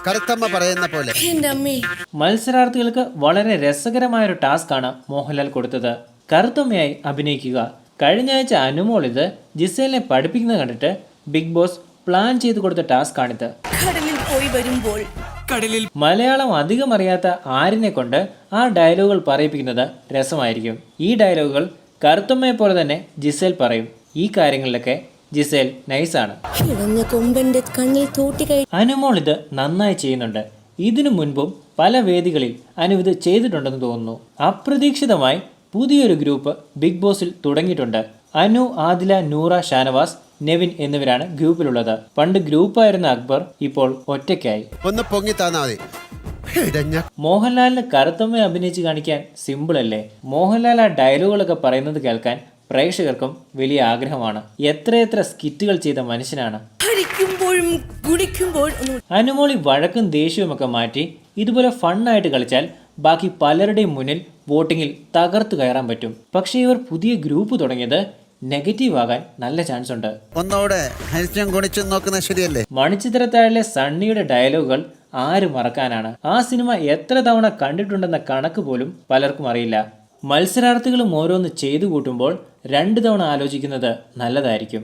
കറുത്തമ്മ പറയുന്ന പോലെ. മത്സരാർത്ഥികൾക്ക് വളരെ രസകരമായ ഒരു ടാസ്ക് ആണ് മോഹൻലാൽ കൊടുത്തത്. കറുത്തമ്മയായി അഭിനയിക്കുക. കഴിഞ്ഞ ആഴ്ച അനുമോൾ ഇത് ജിസേലിനെ പഠിപ്പിക്കുന്നത് കണ്ടിട്ട് ബിഗ് ബോസ് പ്ലാൻ ചെയ്ത് കൊടുത്ത ടാസ്ക് ആണിത് കടലിൽ പോയി വരുമ്പോൾ മലയാളം അധികം അറിയാത്ത ആരിനെ കൊണ്ട് ആ ഡയലോഗുകൾ പറയിപ്പിക്കുന്നത് രസമായിരിക്കും. ഈ ഡയലോഗുകൾ കറുത്തമ്മയെ പോലെ തന്നെ ജിസേൽ പറയും. ഈ കാര്യങ്ങളിലൊക്കെ ജിസേൽ നൈസാണ്. കൊമ്പന്റെ കണ്ണിൽ തൂട്ടി അനുമോൾ ഇത് നന്നായി ചെയ്യുന്നുണ്ട്. ഇതിനു മുൻപും പല വേദികളിൽ അനു ഇത് ചെയ്തിട്ടുണ്ടെന്ന് തോന്നുന്നു. അപ്രതീക്ഷിതമായി പുതിയൊരു ഗ്രൂപ്പ് ബിഗ് ബോസിൽ തുടങ്ങിയിട്ടുണ്ട്. അനു ആദില നൂറ ഷാനവാസ് നെവിൻ എന്നിവരാണ് ഗ്രൂപ്പിലുള്ളത്. പണ്ട് ഗ്രൂപ്പായിരുന്ന അക്ബർ ഇപ്പോൾ ഒറ്റയ്ക്കായി. ഒന്ന് പൊങ്ങി തന്നാ മതി. മോഹൻലാലിന് കറുത്തമ്മയെ അഭിനയിച്ച് കാണിക്കാൻ സിമ്പിൾ അല്ലേ? മോഹൻലാൽ ആ ഡയലോഗുകളൊക്കെ പറയുന്നത് കേൾക്കാൻ പ്രേക്ഷകർക്കും വലിയ ആഗ്രഹമാണ്. എത്രയെത്ര സ്കിറ്റുകൾ ചെയ്ത മനുഷ്യനാണ്. അനുമോളി വഴക്കും ദേഷ്യവുമൊക്കെ മാറ്റി ഇതുപോലെ ഫണ്ണായിട്ട് കളിച്ചാൽ ബാക്കി പലരുടെയും മുന്നിൽ വോട്ടിങ്ങിൽ തകർത്തു കയറാൻ പറ്റും. പക്ഷേ ഇവർ പുതിയ ഗ്രൂപ്പ് തുടങ്ങിയത് നെഗറ്റീവ് ആകാൻ നല്ല ചാൻസ് ഉണ്ട്. ഒന്നോടെ ഹരിച്ചും ഗുണിച്ചും നോക്കുന്നത് ശരിയല്ലേ? മണിച്ചിത്രത്താഴിലെ സണ്ണിയുടെ ഡയലോഗുകൾ ആര് മറക്കാനാണ്. ആ സിനിമ എത്ര തവണ കണ്ടിട്ടുണ്ടെന്ന കണക്ക് പോലും പലർക്കും അറിയില്ല. മത്സരാർത്ഥികളും ഓരോന്ന് ചെയ്തു കൂട്ടുമ്പോൾ രണ്ടു തവണ ആലോചിക്കുന്നത് നല്ലതായിരിക്കും.